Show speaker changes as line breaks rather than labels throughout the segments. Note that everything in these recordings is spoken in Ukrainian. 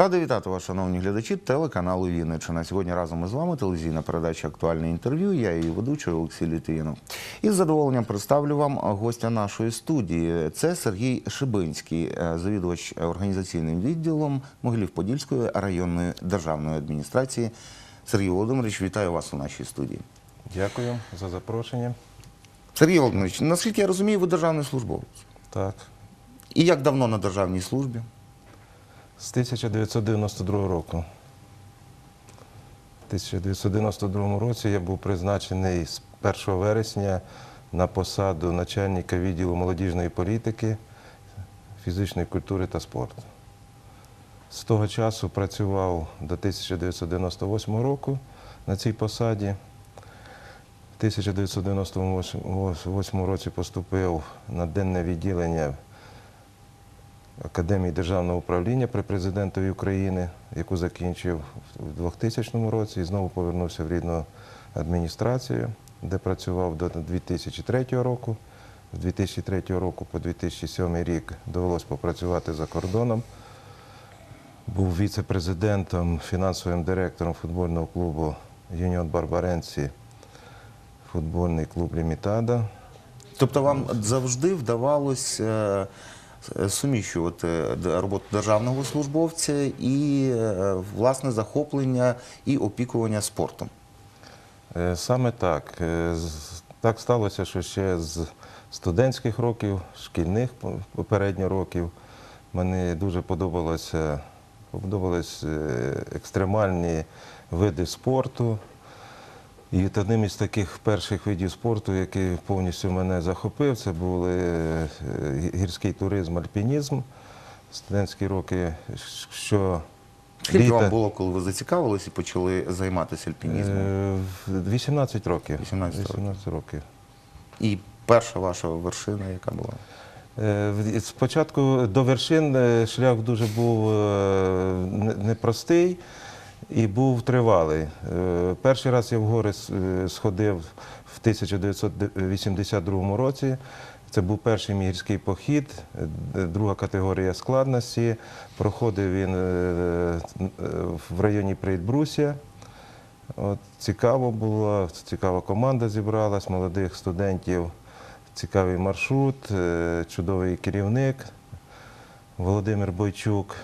Радий вітати вас, шановні глядачі телеканалу Вінниччина. Сьогодні разом із вами телевізійна передача Актуальне інтерв'ю. Я її ведучий Олексій Літвінов. І з задоволенням представлю вам гостя нашої студії. Це Сергій Шибинський, е, завідувач організаційним відділом Могилів-Подільської районної державної адміністрації. Сергій Володимирович, вітаю вас у нашій студії.
Дякую за запрошення.
Сергій Володимирович, наскільки я розумію, ви державний службовець.
Так.
І як давно на державній службі?
З 1992 року. В 1992 році я був призначений з 1 вересня на посаду начальника відділу молодіжної політики, фізичної культури та спорту. З того часу працював до 1998 року на цій посаді. В 1998 році поступив на денне відділення Академії державного управління при президентові України, яку закінчив у 2000 році і знову повернувся в рідну адміністрацію, де працював до 2003 року. З 2003 року по 2007 рік довелося попрацювати за кордоном. Був віце-президентом, фінансовим директором футбольного клубу Юніон Барбаренці, футбольний клуб Лімітада.
Тобто вам завжди вдавалось е, суміщувати д- роботу державного службовця і е, власне захоплення і опікування спортом.
Е, Саме так. Е, Так сталося, що ще з студентських років, шкільних по- попередньо років, мені дуже подобалося, подобались е, екстремальні види спорту. І от одним із таких перших видів спорту, який повністю мене захопив, це були е, гірський туризм, альпінізм. Студентські роки, що
Скільки
літа-
вам було, коли ви зацікавились і почали займатися альпінізмом?
Е, 18 років.
18 років.
18 років.
І перша ваша вершина, яка була?
Е, Спочатку до вершин е, шлях дуже був е, не- непростий і був тривалий. Е, Перший раз я в гори е, сходив в 1982 році. Це був перший мій гірський похід, е, друга категорія складності. Проходив він в районі Прейдбрусія. От, цікаво було, цікава команда зібралась, молодих студентів, цікавий маршрут, чудовий керівник Володимир Бойчук.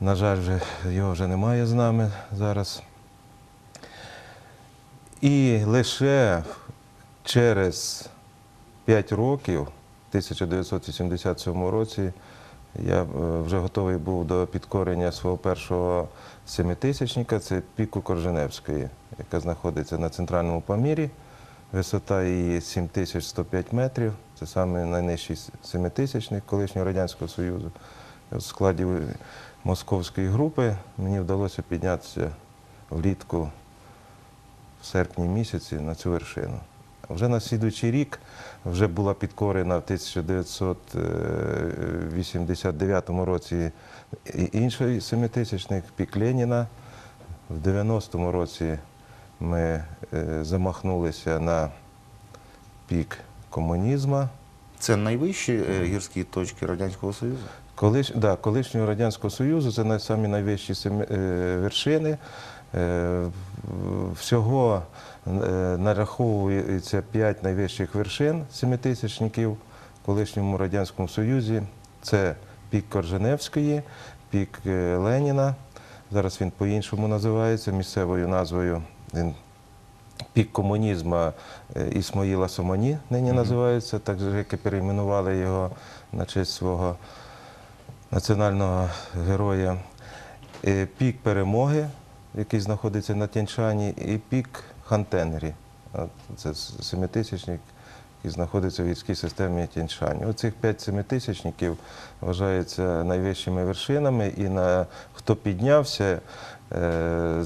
На жаль, вже, його вже немає з нами зараз. І лише через 5 років, в 1987 році, я е, вже готовий був до підкорення свого першого семитисячника, це піку Корженевської, яка знаходиться на центральному Памірі. Висота її 7105 метрів. Це саме найнижчий семитисячник колишнього Радянського Союзу. В складі московської групи мені вдалося піднятися влітку в серпні місяці на цю вершину. Вже на слідуючий рік вже була підкорена в 1989 році інший семитисячник пік Леніна. В 90-му році ми е, замахнулися на пік комунізму.
Це найвищі е, гірські точки Радянського Союзу?
Колиш, да, колишнього Радянського Союзу це най- самі найвищі е, вершини. Е, Всього е, нараховується п'ять найвищих вершин семитисячників в колишньому Радянському Союзі. Це пік Корженевської, пік Леніна. Зараз він по-іншому називається місцевою назвою. Він пік комунізму Ісмаїла Сомані нині називається, так же, як і перейменували його на честь свого національного героя. Е, Пік перемоги, який знаходиться на Тяньшані, і пік Хантенгрі. Це семитисячник, який знаходиться в гірській системі Тяньшані. Оцих п'ять семитисячників вважаються найвищими вершинами, і на хто піднявся, е,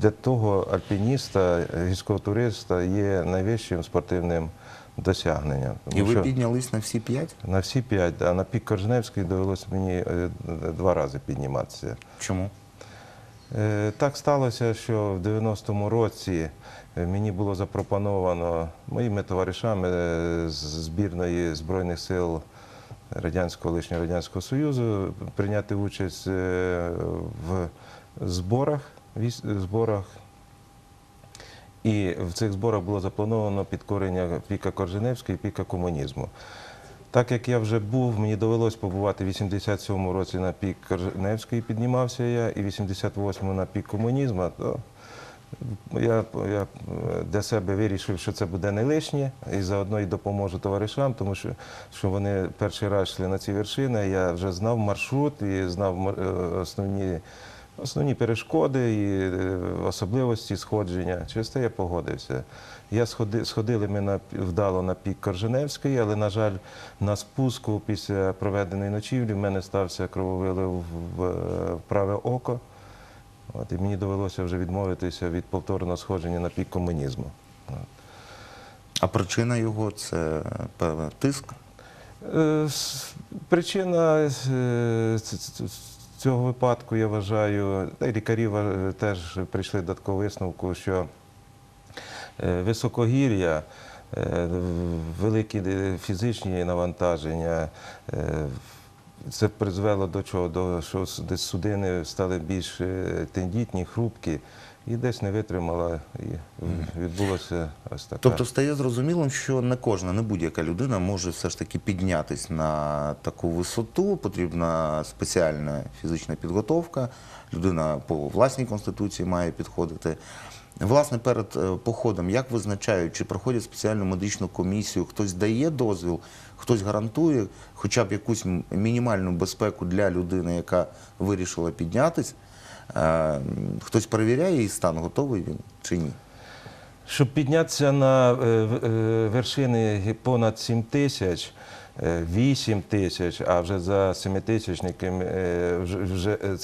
для того альпініста, гірського туриста є найвищим спортивним досягненням. Тому
І ви
що-
піднялись на всі п'ять?
на всі п'ять, а на пік Коржневський довелося мені е, два рази підніматися.
Чому?
Е, Так сталося, що в 90-му році е, мені було запропоновано моїми товаришами е, з збірної Збройних сил радянського колишнього радянського союзу, прийняти участь е, в зборах, військ- зборах. І в цих зборах було заплановано підкорення піка Корженевської і піка комунізму. Так як я вже був, мені довелось побувати в 87-му році на пік Корженевської, піднімався я, і в 88-му на пік комунізму, то я, я для себе вирішив, що це буде не лишнє, і заодно і допоможу товаришам, тому що, що вони перший раз йшли на ці вершини. Я вже знав маршрут і знав е, основні, основні перешкоди і е, особливості сходження. Через те я погодився. Я сходи, сходили ми на, вдало на пік Корженевської, але, на жаль, на спуску після проведеної ночівлі в мене стався крововилив в, в, в праве око. От, і мені довелося вже відмовитися від повторного сходження на пік комунізму. От.
А причина його це певний тиск.
Е, Причина е, цього випадку, я вважаю, лікарі теж прийшли до такого висновку, що е, високогір'я, е, великі фізичні навантаження. е, Це призвело до чого? До що судини стали більш тендітні, хрупкі, і десь не витримала, і відбулося ось таке.
Тобто стає зрозумілим, що не кожна, не будь-яка людина може все ж таки піднятись на таку висоту. Потрібна спеціальна фізична підготовка. Людина по власній конституції має підходити. Власне, перед е, походом, як визначають, чи проходять спеціальну медичну комісію, хтось дає дозвіл, хтось гарантує хоча б якусь мінімальну безпеку для людини, яка вирішила піднятись. Е, Хтось перевіряє її стан, готовий він чи ні?
Щоб піднятися на е, е, вершини понад 7 тисяч, е, 8 тисяч, а вже за 7-тисячниками е, вже, е,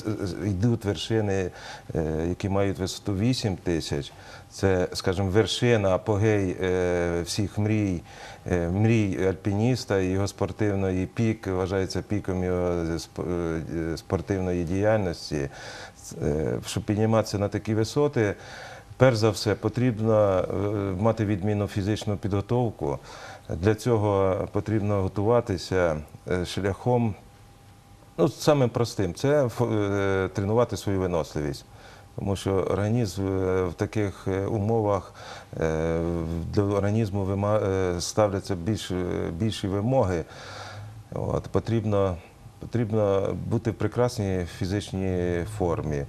йдуть вершини, е, які мають висоту 8 тисяч. Це, скажімо, вершина, апогей е, всіх мрій, е, мрій альпініста, і його спортивної пік вважається піком його е, спортивної діяльності. Е, Щоб підніматися на такі висоти, Перш за все, потрібно е, мати відмінну фізичну підготовку. Для цього потрібно готуватися е, шляхом, ну, самим простим, це тренувати свою виносливість. Тому що організм в таких умовах для організму ставляться більш, більші вимоги. От, потрібно, потрібно бути в прекрасній фізичній формі.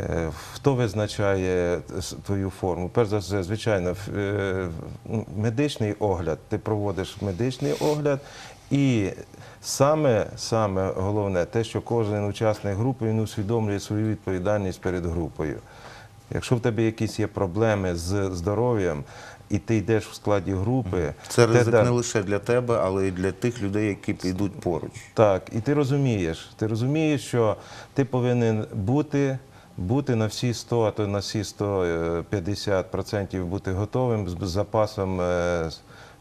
Е, Хто визначає твою форму? Перш за все, звичайно, е, ну, медичний огляд. Ти проводиш медичний огляд, і саме, саме головне те, що кожен учасник групи він усвідомлює свою відповідальність перед групою. Якщо в тебе якісь є проблеми з здоров'ям, і ти йдеш в складі групи,
Це ризик
де,
не лише для тебе, але й для тих людей, які йдуть поруч.
так, і ти розумієш, ти розумієш, що ти повинен бути, бути на всі 100, а то на всі 150% бути готовим з запасом е,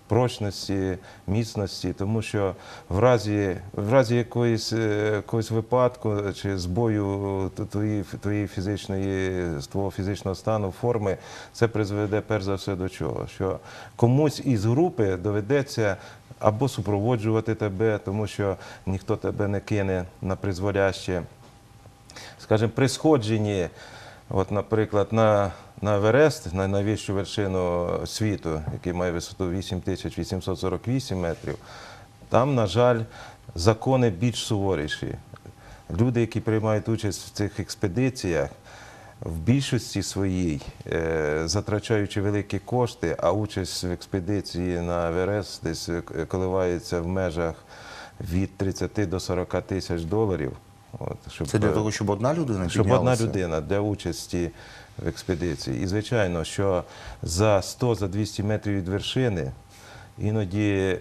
прочності, міцності, тому що в разі, в разі якоїсь, е, якогось випадку чи збою т- твоєї, твоєї фізичної, твого фізичного стану, форми, це призведе перш за все до чого? Що комусь із групи доведеться або супроводжувати тебе, тому що ніхто тебе не кине на призволяще. Скажімо, при сходженні, от, наприклад, на, на Еверест, на найвищу вершину світу, який має висоту 8848 метрів, там, на жаль, закони більш суворіші. Люди, які приймають участь в цих експедиціях, в більшості своїй, е, затрачаючи великі кошти, а участь в експедиції на Еверест десь е, коливається в межах від 30 до 40 тисяч доларів. От, щоб,
Це для
е,
того, щоб одна людина
щоб одна людина для участі в експедиції. І звичайно, що за 100-200 метрів від вершини іноді,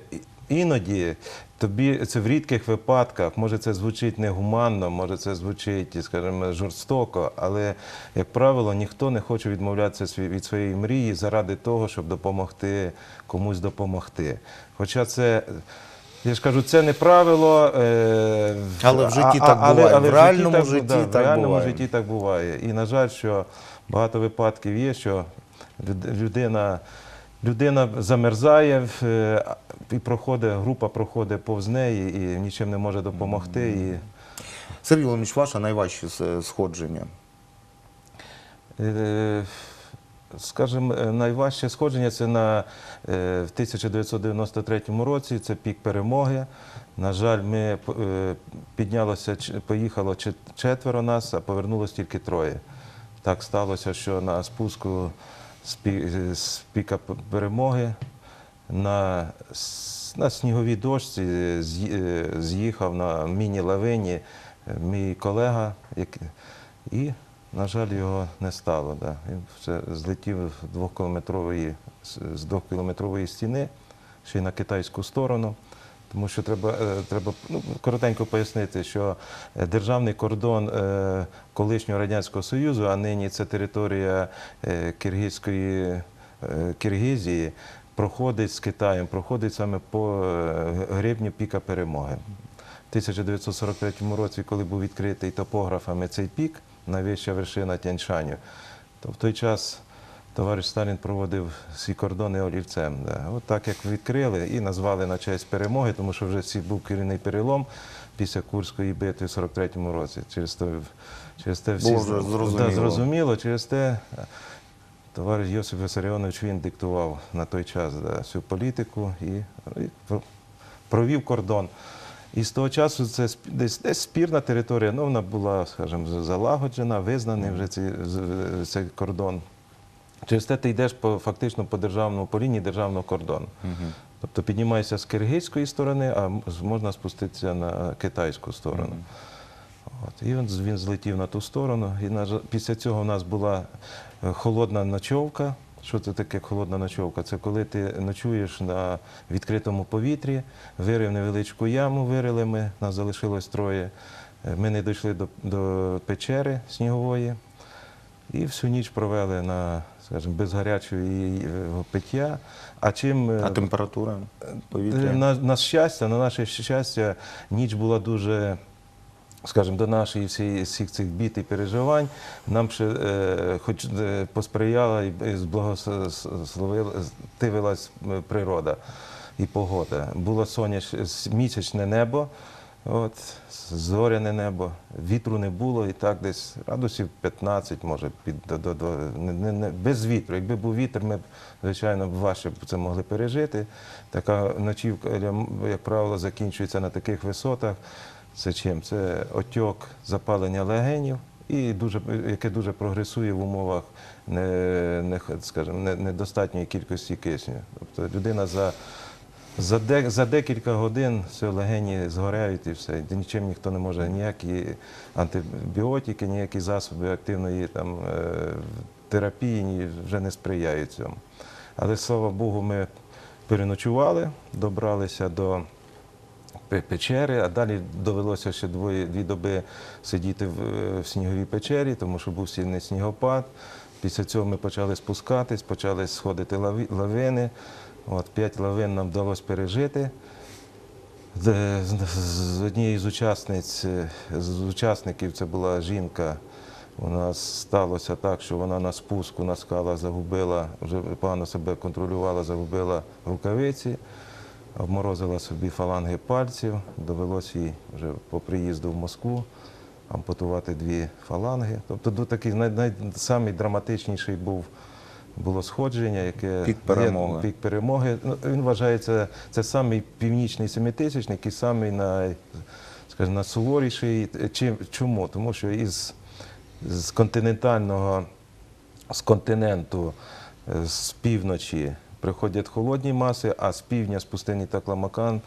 іноді тобі це в рідких випадках, може це звучить негуманно, може це звучить, скажімо, жорстоко, але, як правило, ніхто не хоче відмовлятися від своєї мрії заради того, щоб допомогти комусь допомогти. Хоча це. Я ж кажу, це не правило. Е,
Але в житті так буває. В
житті
реальному
так,
житті
да,
так
в реальному
буває.
житті так буває. І, на жаль, що багато випадків є, що людина людина замерзає е, і проходить, група проходить повз неї і нічим не може допомогти. І,
Сергій Володимирович, ваше найважче сходження.
Е, Скажімо, е, найважче сходження це на в 1993 році. Це пік перемоги. На жаль, ми піднялося, поїхало чет- четверо нас, а повернулося тільки троє. Так сталося, що на спуску з піка перемоги на, на сніговій дошці е, з'їхав на міні-лавині е, мій колега, і, на жаль, його не стало. Да. Він все злетів з двохкілометрової, з- стіни, ще й на китайську сторону. Тому що треба, е, треба ну, коротенько пояснити, що е, державний кордон е, колишнього Радянського Союзу, а нині це територія Киргизької Киргизії, проходить з Китаєм, проходить саме по гребню піка перемоги. В 1943 році, коли був відкритий топографами цей пік, найвища вершина Тяньшаню, то в той час товариш Сталін проводив свій кордони олівцем. Да. От так як відкрили і назвали на честь перемоги, тому що вже ці був керівний перелом після Курської битви в 43-му році. Через те, через те всі
зрозуміло.
Да, зрозуміло, через те. Товариш Йосип Висаріонович він диктував на той час да, всю політику і, і провів кордон. І з того часу це десь, десь спірна територія, ну вона була, скажімо, залагоджена, визнаний вже цей, цей кордон. Через те ти йдеш по, фактично по державному, по лінії державного кордону. Тобто піднімаєшся з киргизької сторони, а можна спуститися на китайську сторону. От. І він, він злетів на ту сторону. І на після цього у нас була е, холодна ночовка. Що це таке холодна ночовка? Це коли ти ночуєш на відкритому повітрі, вирив невеличку яму, вирили ми, нас залишилось троє. Е, Ми не дійшли до, до печери снігової і всю ніч провели на, скажімо, без гарячого е, пиття. А чим е,
А температура повітря?
Е, На, на щастя, на наше щастя, ніч була дуже, скажімо, до нашої всі, всіх цих бід і переживань. Нам ще е, хоч е, посприяла і зблагословилась природа і погода. Було соняш, с- місячне небо. От, зоряне небо, вітру не було, і так десь градусів 15, може, під, до, до, до, не, не, не, без вітру. Якби був вітер, ми б, звичайно, важче б це могли пережити. Така ночівка, як правило, закінчується на таких висотах. Це чим? Це отьок запалення легенів, і дуже, яке дуже прогресує в умовах не, не, скажімо, недостатньої кількості кисню. Тобто людина за за, де, за декілька годин все легені згоряють і все. Нічим ніхто не може, ніякі антибіотики, ніякі засоби активної там, е, терапії вже не сприяють цьому. Але слава Богу, ми переночували, добралися до печери, а далі довелося ще двоє, дві доби сидіти в, е, в сніговій печері, тому що був сильний снігопад. Після цього ми почали спускатись, почали сходити лави- лавини. От, п'ять лавин нам вдалося пережити. З, однієї з учасниць, з учасників це була жінка. У нас сталося так, що вона на спуску на скалах загубила, вже погано себе контролювала, загубила рукавиці, обморозила собі фаланги пальців. Довелося їй вже по приїзду в Москву ампутувати дві фаланги. Тобто ду- такий най, най, самий драматичніший був було сходження, яке
Пік перемоги.
пік перемоги. Ну, він вважається, це самий північний семитисячник і самий най, скажімо, найсуворіший. Чим, чому? Тому що із з континентального, з континенту, е, з півночі приходять холодні маси, а з півдня, з пустині Такламакан,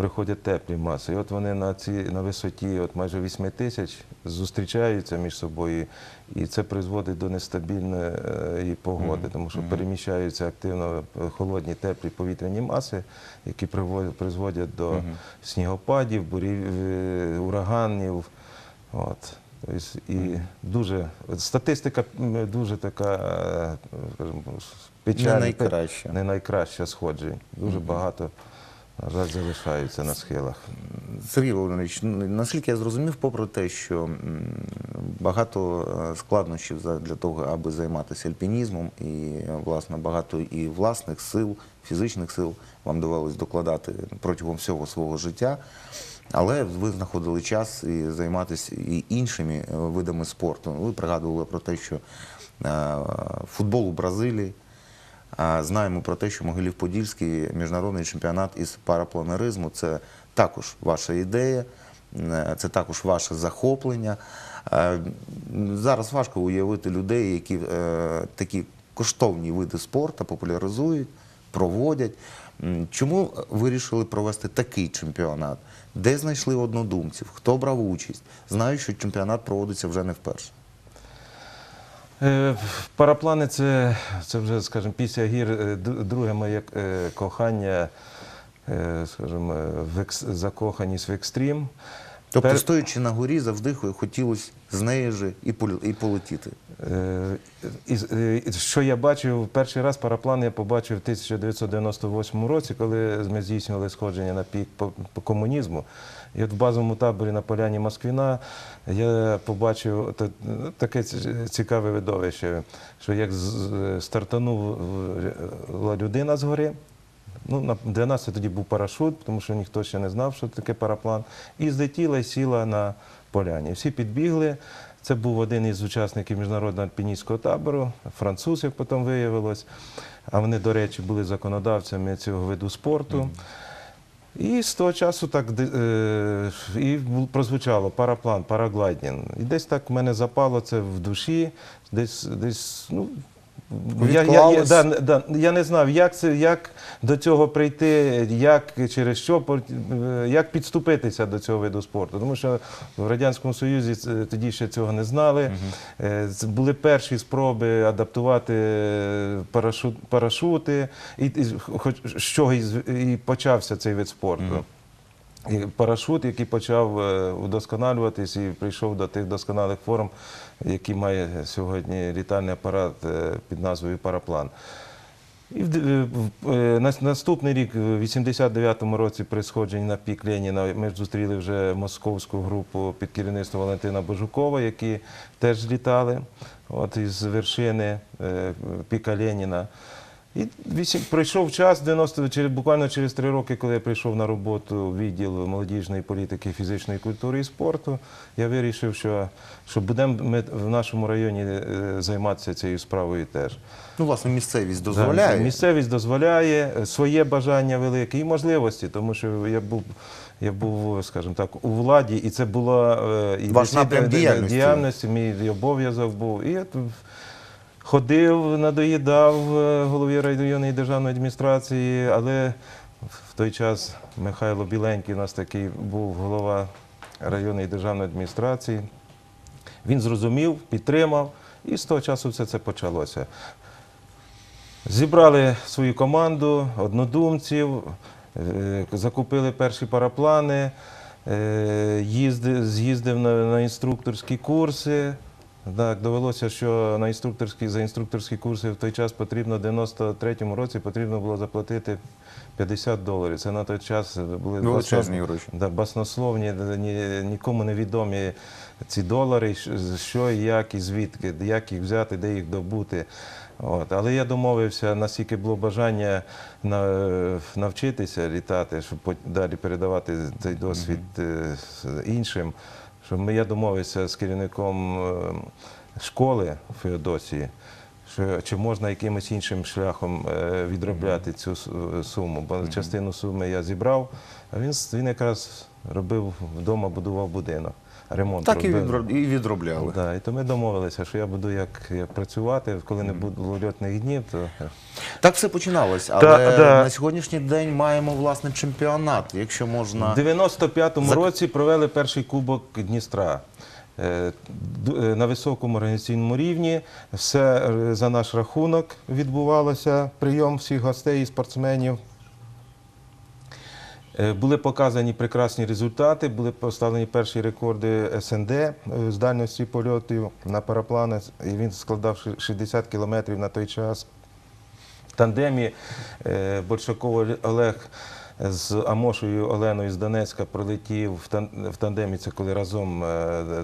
приходять теплі маси. І от вони на, ці, на висоті от майже 8 тисяч зустрічаються між собою, і це призводить до нестабільної погоди, тому що переміщаються активно е, холодні, теплі повітряні маси, які призводять до снігопадів, бурів, е, ураганів. От. І дуже статистика дуже така, е, скажімо, печальна,
Не найкраща.
не найкраща сходжень. Дуже багато на жаль, залишаються на схилах.
Сергій Володимирович, ну, наскільки я зрозумів, попри те, що багато е, складнощів для того, аби займатися альпінізмом, і е, власне багато і власних сил, фізичних сил вам довелось докладати протягом всього свого життя. Але ви знаходили час і займатися і іншими е, видами спорту. Ви пригадували про те, що футбол у Бразилії. Знаємо про те, що Могилів-Подільський міжнародний чемпіонат із парапланеризму це також ваша ідея, е, це також ваше захоплення. Е, Зараз важко уявити людей, які е, такі коштовні види спорту популяризують, проводять. Чому вирішили провести такий чемпіонат? Де знайшли однодумців? Хто брав участь? Знаю, що чемпіонат проводиться вже не вперше.
Е, Параплани це, це вже, скажімо, після гір е, друге моє е, кохання, скажімо, в екс- закоханість в екстрім.
Тобто,
Пер-
стоячи на горі, завжди хотілося з неї ж і, і полетіти.
Е, і, е, і що я бачив, перший раз параплан я побачив в 1998 році, коли ми здійснювали сходження на пік по, по комунізму. І от в базовому таборі на поляні Москвіна я побачив та- таке цікаве видовище, що як з- з- стартанула людина з гори. Ну, для нас це тоді був парашут, тому що ніхто ще не знав, що таке параплан. І злетіла і сіла на поляні. Всі підбігли. Це був один із учасників міжнародного альпіністського табору, француз, як потім виявилось. А вони, до речі, були законодавцями цього виду спорту. І з того часу так е, і прозвучало параплан, параглайдінг. І десь так в мене запало це в душі, десь, десь ну, я, я, я, да, да, я не знав, як, це, як до цього прийти, як через що, е, як підступитися до цього виду спорту. Тому що в Радянському Союзі тоді ще цього не знали. Е, Це були перші спроби адаптувати е, парашут, парашути, і, і хоч з чого і почався цей вид спорту. Парашут, який почав е, удосконалюватись і прийшов до тих досконалих форм, які має сьогодні літальний апарат е, під назвою Параплан. І е, на- наступний рік, в 89-му році, при сходженні на пік Леніна, ми зустріли вже московську групу під керівництвом Валентина Божукова, які теж літали от, із вершини е, піка Леніна. І вісім, пройшов час 90, через, буквально через три роки, коли я прийшов на роботу в відділ молодіжної політики, фізичної культури і спорту, я вирішив, що, що будемо ми в нашому районі е, займатися цією справою теж.
Ну, власне, місцевість
Да,
дозволяє.
Місцевість дозволяє, е, своє бажання велике і можливості, тому що я був, я був, скажімо так, у владі, і це була е, і
Ваш напрям діяльності.
діяльності, мій обов'язок був. І я тут ходив, надоїдав е, голові районної державної адміністрації, але в той час Михайло Біленький у нас такий був голова районної державної адміністрації. Він зрозумів, підтримав, і з того часу все це почалося. Зібрали свою команду, однодумців, е, закупили перші параплани, е, з'їздив на, на інструкторські курси. Так, довелося, що на інструкторські, за інструкторські курси в той час потрібно, в 93-му році потрібно було заплатити 50 доларів. Це на той час були
Величезні гроші.
Да, баснословні, ні, нікому не відомі ці долари, що і як і звідки, як їх взяти, де їх добути. От. Але я домовився, наскільки було бажання на, навчитися літати, щоб далі передавати цей досвід е, з іншим. Що ми, я домовився з керівником е, школи Феодосії, що чи можна якимось іншим шляхом е, відробляти цю суму. Бо частину суми я зібрав, а він, він якраз робив вдома, будував будинок. Ремонт
Так і,
робив.
і відробляли.
Да, і то ми домовилися, що я буду як, як працювати, коли не було льотних днів, то
Так все починалось, але
Да, да.
на сьогоднішній день маємо власне чемпіонат, якщо можна.
В 95-му
Зак-
році провели перший кубок Дністра. Е, е, На високому організаційному рівні все е, за наш рахунок відбувалося. Прийом всіх гостей і спортсменів. Е, Були показані прекрасні результати, були поставлені перші рекорди СНД е, з дальності польотів на парапланах, і він складав 60 кілометрів на той час. В тандемі е, Борщаков Олег з Амошою Оленою з Донецька пролетів в тандемі, це коли разом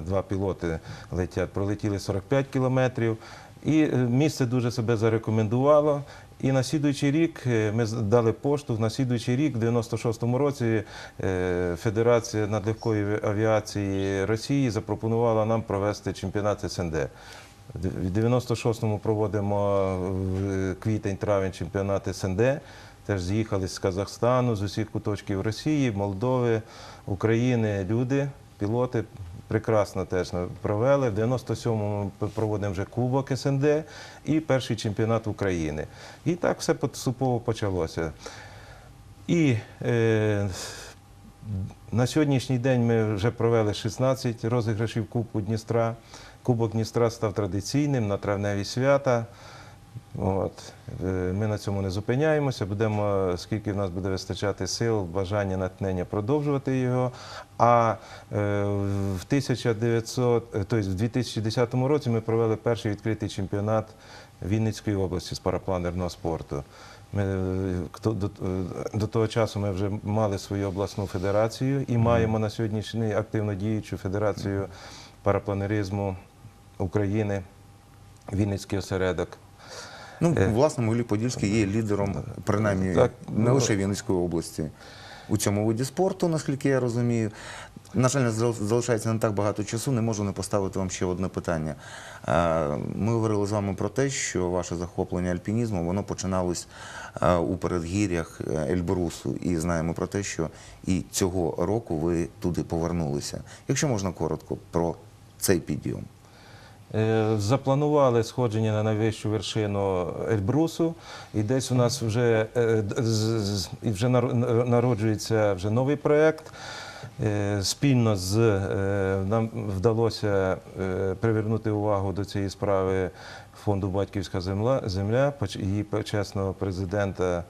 два пілоти летять, пролетіли 45 кілометрів. І місце дуже себе зарекомендувало. І на слідуючий рік е, ми дали поштовх. На слідуючий рік, в 96-му році, е, Федерація надлегкої авіації Росії запропонувала нам провести чемпіонат СНД. В 96-му проводимо в квітень-травень чемпіонат СНД. Теж з'їхали з Казахстану, з усіх куточків Росії, Молдови, України люди, пілоти. Прекрасно теж провели. В 97-му ми проводимо вже Кубок СНД і перший чемпіонат України. І так все поступово почалося. І е, на сьогоднішній день ми вже провели 16 розіграшів Кубку Дністра. Кубок Дністра став традиційним на травневі свята. От. Е, Ми на цьому не зупиняємося. Будемо, скільки в нас буде вистачати сил, бажання, натхнення продовжувати його. А е, в 1900, е, тобто в 2010 році ми провели перший відкритий чемпіонат Вінницької області з парапланерного спорту. Ми, до, до того часу ми вже мали свою обласну федерацію і маємо на сьогоднішній активно діючу федерацію парапланеризму України, Вінницький осередок.
Ну,
Е.
власне, Могилів-Подільський є лідером, принаймні,
Так,
не
ну-
лише Вінницької області. У цьому виді спорту, наскільки я розумію. На жаль, залишається не так багато часу, не можу не поставити вам ще одне питання. Е, Ми говорили з вами про те, що ваше захоплення альпінізмом воно починалось е, у передгір'ях Ельбрусу. І знаємо про те, що і цього року ви туди повернулися. Якщо можна коротко про цей підйом.
Е, Запланували сходження на найвищу вершину Ельбрусу, і десь у нас вже, е, вже нар- народжується вже новий проєкт. Е, Спільно з нам вдалося привернути увагу до цієї справи фонду Батьківська земля, земля її почесного президента,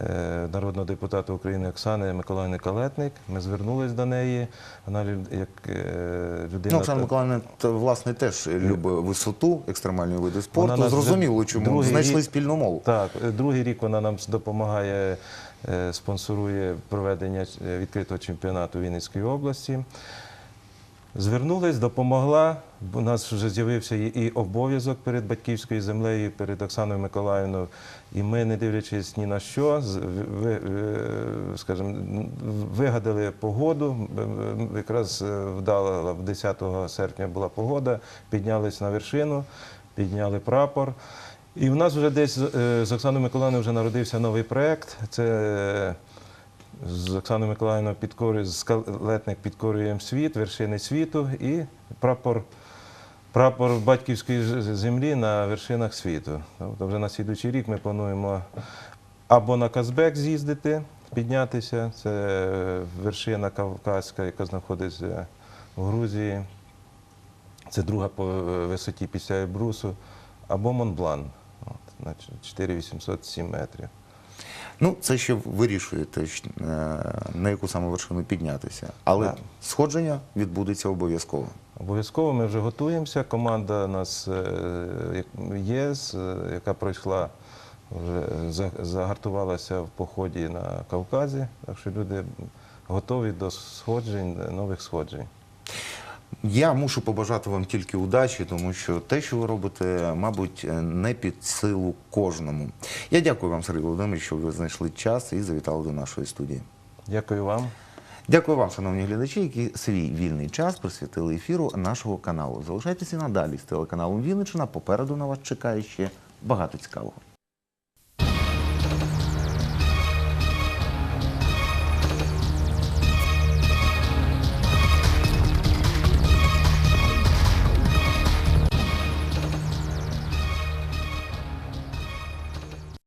е, народного депутата України Оксани Миколаївни Калетник. Ми звернулись до неї. Вона як е, людина.
Ну, Оксана Миколаївна, власне, теж любить висоту, екстремальні види спорту. Зрозуміло, чому
другий
знайшли
рік-
спільну мову.
Так, е, другий рік вона нам допомагає, спонсорує проведення відкритого чемпіонату Вінницької області. Звернулась, допомогла. У нас вже з'явився і- обов'язок перед батьківською землею, перед Оксаною Миколаївною. І ми, не дивлячись ні на що, е, скажімо, вигадали погоду. Якраз е, вдала 10 серпня була погода, піднялись на вершину, підняли прапор. І в нас вже десь е, з Оксаною Миколаївною вже народився новий проєкт. Це з Оксаною Миколаївною підкорює скалетник підкорюємо світ, вершини світу і прапор, прапор батьківської землі на вершинах світу. Тобто вже на слідуючий рік ми плануємо або на Казбек з'їздити, піднятися. Це вершина Кавказька, яка знаходиться в Грузії. Це друга по висоті після Ельбрусу, або Монблан. На 4807 метрів.
Ну, це ще вирішуєте, е, на яку саме вершину піднятися. Але
Так.
сходження відбудеться обов'язково.
Обов'язково ми вже готуємося. Команда у нас е, є, е, яка пройшла, вже загартувалася в поході на Кавказі. Так що люди готові до сходжень, нових сходжень.
Я мушу побажати вам тільки удачі, тому що те, що ви робите, мабуть, не під силу кожному. Я дякую вам, Сергій Володимирович, що ви знайшли час і завітали до нашої студії.
Дякую вам.
Дякую вам, шановні глядачі, які свій вільний час присвятили ефіру нашого каналу. Залишайтеся надалі з телеканалом Вінничина. Попереду на вас чекає ще багато цікавого.